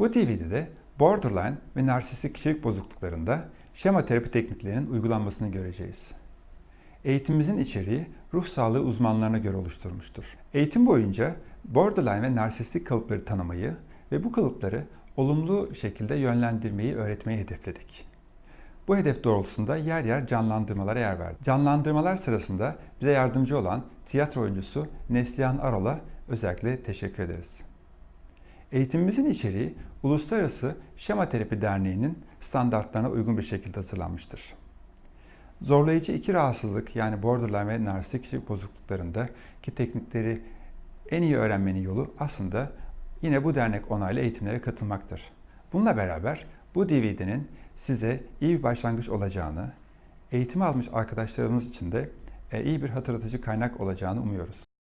Bu DVD'de borderline ve narsistik kişilik bozukluklarında şema terapi tekniklerinin uygulanmasını göreceğiz. Eğitimimizin içeriği ruh sağlığı uzmanlarına göre oluşturulmuştur. Eğitim boyunca borderline ve narsistik kalıpları tanımayı ve bu kalıpları olumlu şekilde yönlendirmeyi öğretmeyi hedefledik. Bu hedef doğrultusunda yer yer canlandırmalara yer verdik. Canlandırmalar sırasında bize yardımcı olan tiyatro oyuncusu Neslihan Aral'a özellikle teşekkür ederiz. Eğitimimizin içeriği Uluslararası Şema Terapi Derneği'nin standartlarına uygun bir şekilde hazırlanmıştır. Zorlayıcı iki rahatsızlık yani borderline ve narsistik kişilik bozukluklarında ki teknikleri en iyi öğrenmenin yolu aslında yine bu dernek onaylı eğitimlere katılmaktır. Bununla beraber bu DVD'nin size iyi bir başlangıç olacağını, eğitim almış arkadaşlarımız için de e, iyi bir hatırlatıcı kaynak olacağını umuyoruz.